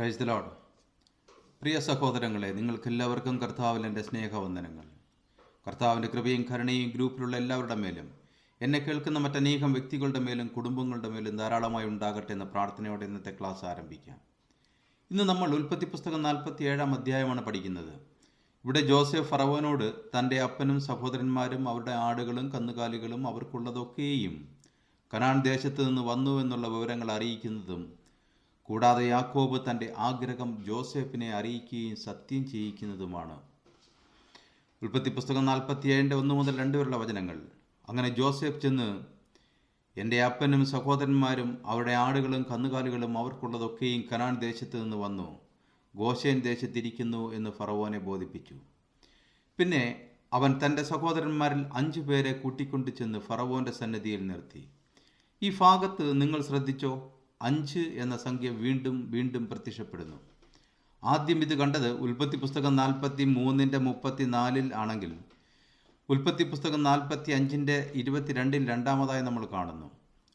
Praise the load പ്രിയ സഹോദരങ്ങളെ നിങ്ങൾക്കെല്ലാവർക്കും കർത്താവിൽ എന്റെ സ്നേഹവന്ദനങ്ങൾ. കർത്താവിന്റെ കൃപയും കരുണയും ഗ്രൂപ്പിലുള്ള എല്ലാവരുടെ മേലും എന്നെ കേൾക്കുന്ന മറ്റനേകം വ്യക്തികളുടെ മേലും കുടുംബങ്ങളുടെ മേലും ധാരാളമായി ഉണ്ടാകട്ടെ എന്ന പ്രാർത്ഥനയോടെ ഇന്നത്തെ ക്ലാസ് ആരംഭിക്കാം. ഇന്ന് നമ്മൾ ഉൽപ്പത്തി പുസ്തകം നാൽപ്പത്തി ഏഴാം അധ്യായമാണ് പഠിക്കുന്നത്. ഇവിടെ ജോസഫ് ഫറവനോട് തന്റെ അപ്പനും സഹോദരന്മാരും അവരുടെ ആടുകളും കന്നുകാലികളും അവർക്കുള്ളതൊക്കെയും കനാൻ ദേശത്ത് നിന്ന് വന്നു എന്നുള്ള വിവരങ്ങൾ അറിയിക്കുന്നതും കൂടാതെ യാക്കോബ് തന്റെ ആഗ്രഹം ജോസഫിനെ അറിയിക്കുകയും സത്യം ചെയ്യിക്കുന്നതുമാണ്. ഉൽപ്പത്തി പുസ്തകം നാൽപ്പത്തി ഏഴിന്റെ ഒന്ന് മുതൽ രണ്ട് വരെയുള്ള വചനങ്ങൾ. അങ്ങനെ ജോസഫ് ചെന്ന് എന്റെ അപ്പനും സഹോദരന്മാരും അവരുടെ ആടുകളും കന്നുകാലികളും അവർക്കുള്ളതൊക്കെയും കനാൻ ദേശത്ത് നിന്ന് വന്നു. ഗോശേൻ ദേശത്തിരിക്കുന്നു എന്ന് ഫറവോനെ ബോധിപ്പിച്ചു. പിന്നെ അവൻ തന്റെ സഹോദരന്മാരിൽ അഞ്ചു പേരെ കൂട്ടിക്കൊണ്ടു ചെന്ന് ഫറവോന്റെ സന്നിധിയിൽ നിർത്തി. ഈ ഭാഗത്ത് നിങ്ങൾ ശ്രദ്ധിച്ചോ? അഞ്ച് എന്ന സംഖ്യ വീണ്ടും വീണ്ടും പ്രത്യക്ഷപ്പെടുന്നു. ആദ്യം ഇത് കണ്ടത് ഉൽപ്പത്തി പുസ്തകം നാൽപ്പത്തി മൂന്നിന്റെ മുപ്പത്തി നാലിൽ ആണെങ്കിൽ ഉൽപ്പത്തി പുസ്തകം നാൽപ്പത്തി അഞ്ചിന്റെ ഇരുപത്തിരണ്ടിൽ രണ്ടാമതായി നമ്മൾ കാണുന്നു.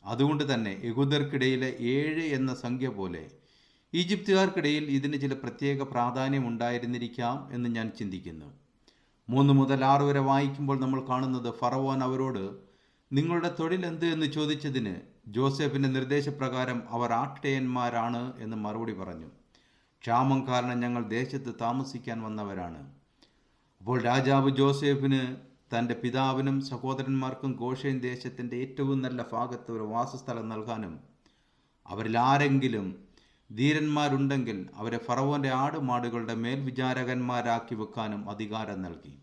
അതുകൊണ്ട് തന്നെ യഹൂദർക്കിടയിലെ ഏഴ് എന്ന സംഖ്യ പോലെ ഈജിപ്തുകാർക്കിടയിൽ ഇതിന് ചില പ്രത്യേക പ്രാധാന്യം ഉണ്ടായിരുന്നിരിക്കാം എന്ന് ഞാൻ ചിന്തിക്കുന്നു. മൂന്ന് മുതൽ ആറ് വരെ വായിക്കുമ്പോൾ നമ്മൾ കാണുന്നത് ഫറവോൻ അവരോട് നിങ്ങളുടെ തൊഴിൽ എന്ത്? എന്ന് ചോദിച്ചതിന് ജോസഫിന്റെ നിർദ്ദേശപ്രകാരം അവർ ആട്ടിടയന്മാരാണ് എന്ന് മറുപടി പറഞ്ഞു. ക്ഷാമം കാരണം ഞങ്ങൾ ദേശത്ത് താമസിക്കാൻ വന്നവരാണ്. അപ്പോൾ രാജാവ് ജോസഫിന് തന്റെ പിതാവിനും സഹോദരന്മാർക്കും ഗോഷേൻ ദേശത്തിന്റെ ഏറ്റവും നല്ല ഭാഗത്ത് ഒരു വാസസ്ഥലം നൽകാനും അവരിൽ ആരെങ്കിലും ധീരന്മാരുണ്ടെങ്കിൽ അവരെ ഫറവോന്റെ ആടുമാടുകളുടെ മേൽവിചാരകന്മാരാക്കി വെക്കാനും അധികാരം നൽകി.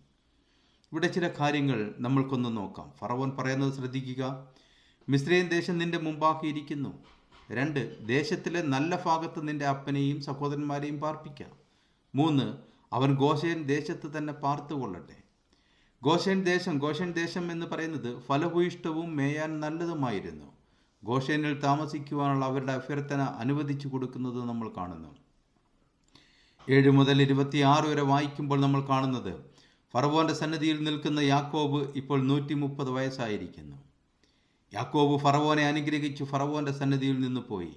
ഇവിടെ ചില കാര്യങ്ങൾ നമ്മൾക്കൊന്ന് നോക്കാം. ഫറവോൻ പറയുന്നത് ശ്രദ്ധിക്കുക. മിശ്രയും ദേശം നിന്റെ മുമ്പാക്കിയിരിക്കുന്നു രണ്ട് ദേശത്തിലെ നല്ല ഭാഗത്ത് നിന്റെ അപ്പനെയും സഹോദരന്മാരെയും പാർപ്പിക്കാം. മൂന്ന് അവൻ ഗോഷേൻ ദേശത്ത് തന്നെ പാർത്തു പാർത്തുകൊള്ളട്ടെ ഗോഷേൻ ദേശം ഗോഷേൻ ദേശം എന്ന് പറയുന്നത് ഫലഭൂയിഷ്ടവും മേയാൻ നല്ലതുമായിരുന്നു. ഗോഷേനിൽ താമസിക്കുവാനുള്ള അവരുടെ അഭ്യർത്ഥന അനുവദിച്ചു കൊടുക്കുന്നത് നമ്മൾ കാണുന്നു. ഏഴ് മുതൽ ഇരുപത്തിയാറ് വരെ വായിക്കുമ്പോൾ നമ്മൾ കാണുന്നത് ഫറവോന്റെ സന്നിധിയിൽ നിൽക്കുന്ന യാക്കോബ് ഇപ്പോൾ നൂറ്റി മുപ്പത് വയസ്സായിരിക്കുന്നു. യാക്കോബ് ഫറവോനെ അനുഗ്രഹിച്ചു ഫറവോന്റെ സന്നിധിയിൽ നിന്ന് പോയി.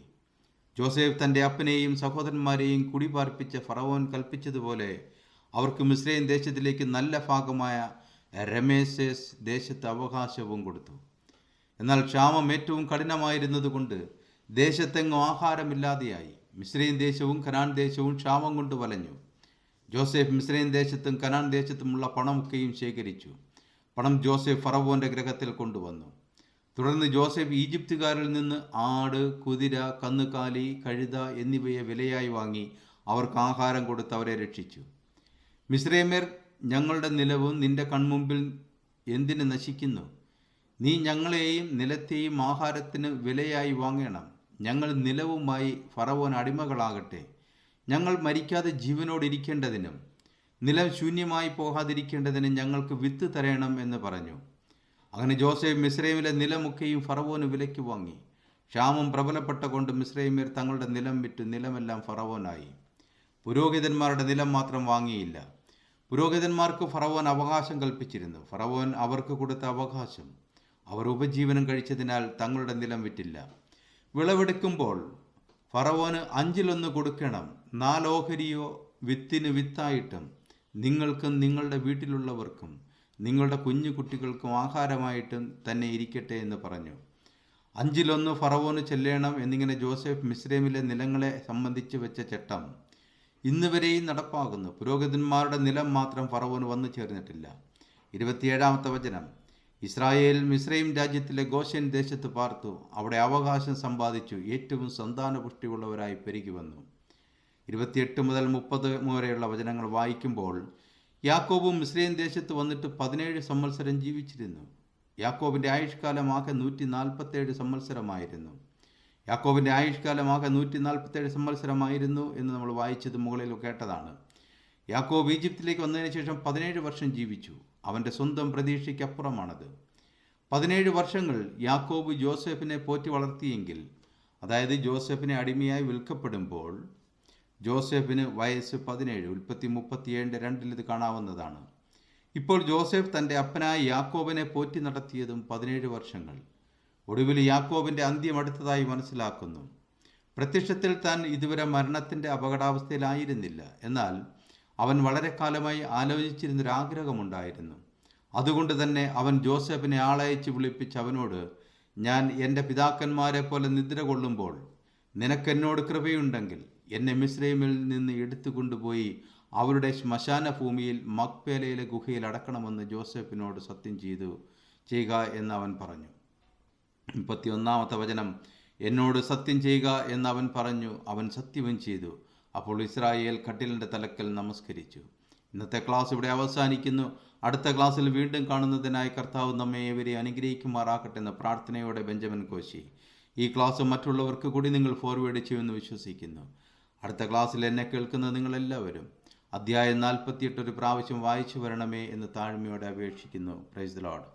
ജോസഫ് തന്റെ അപ്പനെയും സഹോദരന്മാരെയും കുടിപാർപ്പിച്ച ഫറവോൻ കൽപ്പിച്ചതുപോലെ അവർക്ക് മിശ്രയും ദേശത്തിലേക്ക് നല്ല ഭാഗമായ രമേശേസ് ദേശത്ത് അവകാശവും കൊടുത്തു. എന്നാൽ ക്ഷാമം ഏറ്റവും കഠിനമായിരുന്നതുകൊണ്ട് ദേശത്തെങ്ങും ആഹാരമില്ലാതെയായി. മിശ്രയും ദേശവും കനാൻ ദേശവും ക്ഷാമം കൊണ്ട് വലഞ്ഞു. ജോസഫ് മിശ്രയും ദേശത്തും കനാൻ ദേശത്തുമുള്ള പണമൊക്കെയും ശേഖരിച്ചു. പണം ജോസഫ് ഫറവോന്റെ ഗ്രഹത്തിൽ കൊണ്ടുവന്നു. തുടർന്ന് ജോസഫ് ഈജിപ്തുകാരിൽ നിന്ന് ആട് കുതിര കന്നുകാലി കഴുത എന്നിവയെ വിലയായി വാങ്ങി അവർക്ക് ആഹാരം കൊടുത്ത് അവരെ രക്ഷിച്ചു. മിശ്രേമേർ ഞങ്ങളുടെ നിലവും നിന്റെ കൺമുമ്പിൽ എന്തിന് നശിക്കുന്നു? നീ ഞങ്ങളെയും നിലത്തെയും ആഹാരത്തിന് വിലയായി വാങ്ങണം. ഞങ്ങൾ നിലവുമായി ഫറവോൻ അടിമകളാകട്ടെ. ഞങ്ങൾ മരിക്കാതെ ജീവനോടിരിക്കേണ്ടതിനും നിലം ശൂന്യമായി പോകാതിരിക്കേണ്ടതിനും ഞങ്ങൾക്ക് വിത്ത് തരണം എന്ന് പറഞ്ഞു. അങ്ങനെ ജോസഫ് മിശ്രൈമിലെ നിലമൊക്കെയും ഫറവോന് വിലയ്ക്ക് വാങ്ങി. ക്ഷാമം പ്രബലപ്പെട്ട കൊണ്ട് മിസ്രൈമിയർ തങ്ങളുടെ നിലം വിറ്റ് നിലമെല്ലാം ഫറവോനായി. പുരോഹിതന്മാരുടെ നിലം മാത്രം വാങ്ങിയില്ല. പുരോഹിതന്മാർക്ക് ഫറവോൻ അവകാശം കൽപ്പിച്ചിരുന്നു. ഫറവോൻ അവർക്ക് കൊടുത്ത അവകാശം. അവർ ഉപജീവനം കഴിച്ചതിനാൽ തങ്ങളുടെ നിലം വിറ്റില്ല. വിളവെടുക്കുമ്പോൾ ഫറവോന് അഞ്ചിലൊന്ന് കൊടുക്കണം. നാലോഹരിയോ വിത്തിന് വിത്തായിട്ടും നിങ്ങൾക്കും നിങ്ങളുടെ വീട്ടിലുള്ളവർക്കും. നിങ്ങളുടെ കുഞ്ഞു കുട്ടികൾക്കും ആഹാരമായിട്ടും തന്നെ ഇരിക്കട്ടെ എന്ന് പറഞ്ഞു. അഞ്ചിലൊന്ന് ഫറവോന് ചെല്ലണം എന്നിങ്ങനെ ജോസഫ് മിസ്രൈമിലെ നിലങ്ങളെ സംബന്ധിച്ച് വെച്ച ചട്ടം. ഇന്നുവരെയും നടപ്പാകുന്നു. പുരോഹിതന്മാരുടെ നിലം മാത്രം ഫറവോന് വന്നു ചേർന്നിട്ടില്ല. ഇരുപത്തിയേഴാമത്തെ വചനം. ഇസ്രായേൽ മിസ്രൈം രാജ്യത്തിലെ ഗോഷ്യൻ ദേശത്ത് പാർത്തു. അവിടെ അവകാശം സമ്പാദിച്ചു. ഏറ്റവും സന്താനപുഷ്ടിയുള്ളവരായി പെരുകി വന്നു. ഇരുപത്തിയെട്ട് മുതൽ മുപ്പത് വരെയുള്ള വചനങ്ങൾ വായിക്കുമ്പോൾ യാക്കോബും മിസ്രൈൻ ദേശത്ത് വന്നിട്ട് പതിനേഴ് സംവത്സരം ജീവിച്ചിരുന്നു. യാക്കോബിന്റെ ആയുഷ്കാലം ആകെ നൂറ്റി നാൽപ്പത്തേഴ് സംവത്സരമായിരുന്നു. യാക്കോബിന്റെ ആയുഷ്കാലം ആകെ നൂറ്റി നാൽപ്പത്തേഴ് സംവത്സരമായിരുന്നു എന്ന് നമ്മൾ വായിച്ചത് മുകളിൽ കേട്ടതാണ്. യാക്കോബ് ഈജിപ്തിലേക്ക് വന്നതിന് ശേഷം പതിനേഴ് വർഷം ജീവിച്ചു. അവന്റെ സ്വന്തം പ്രതീക്ഷയ്ക്കപ്പുറമാണത്. പതിനേഴ് വർഷങ്ങൾ യാക്കോബ് ജോസഫിനെ പോറ്റി വളർത്തിയെങ്കിൽ അതായത് ജോസഫിനെ അടിമയായി വിൽക്കപ്പെടുമ്പോൾ ജോസഫിന് വയസ്സ് പതിനേഴ് ഉൽപ്പത്തി മുപ്പത്തിയേഴിന്റെ രണ്ടിൽ ഇത് കാണാവുന്നതാണ്. ഇപ്പോൾ ജോസഫ് തന്റെ അപ്പനായ യാക്കോബിനെ പോറ്റി നടത്തിയതും പതിനേഴ് വർഷങ്ങൾ. ഒടുവിൽ യാക്കോബിന്റെ അന്ത്യം അടുത്തതായി മനസ്സിലാക്കുന്നു. പ്രത്യക്ഷത്തിൽ താൻ ഇതുവരെ മരണത്തിന്റെ അപകടാവസ്ഥയിലായിരുന്നില്ല. എന്നാൽ അവൻ വളരെ കാലമായി ആലോചിച്ചിരുന്നൊരാഗ്രഹമുണ്ടായിരുന്നു. അതുകൊണ്ട് തന്നെ അവൻ ജോസഫിനെ ആളയച്ച് വിളിപ്പിച്ച് അവനോട് ഞാൻ എന്റെ പിതാക്കന്മാരെ പോലെ നിദ്ര കൊള്ളുമ്പോൾ നിനക്കെന്നോട് കൃപയുണ്ടെങ്കിൽ എന്നെ മിശ്രൈമിൽ നിന്ന് എടുത്തു കൊണ്ടുപോയി അവരുടെ ശ്മശാന ഭൂമിയിൽ മക്പേലയിലെ ഗുഹയിൽ അടക്കണമെന്ന് ജോസഫിനോട് സത്യം ചെയ്തു. ചെയ്യുക എന്ന് അവൻ പറഞ്ഞു. മുപ്പത്തിയൊന്നാമത്തെ വചനം എന്നോട് സത്യം ചെയ്യുക എന്ന് അവൻ പറഞ്ഞു. അവൻ സത്യവും ചെയ്തു. അപ്പോൾ ഇസ്രായേൽ കട്ടിലിന്റെ തലക്കൽ നമസ്കരിച്ചു. ഇന്നത്തെ ക്ലാസ് ഇവിടെ അവസാനിക്കുന്നു. അടുത്ത ക്ലാസ്സിൽ വീണ്ടും കാണുന്നതിനായി കർത്താവ് നമ്മെ ഇവരെ അനുഗ്രഹിക്കുമാറാക്കട്ടെ എന്ന പ്രാർത്ഥനയോടെ ബെഞ്ചമിൻ കോശി. ഈ ക്ലാസ് മറ്റുള്ളവർക്ക് കൂടി നിങ്ങൾ ഫോർവേഡ് ചെയ്യുമെന്ന് വിശ്വസിക്കുന്നു. അടുത്ത ക്ലാസ്സിൽ എന്നെ കേൾക്കുന്ന നിങ്ങളെല്ലാവരും. അധ്യായം നാൽപ്പത്തിയെട്ട് ഒരു പ്രാവശ്യം വായിച്ചു വരണമേ എന്ന് താഴ്മയോടെ അപേക്ഷിക്കുന്നു. Price load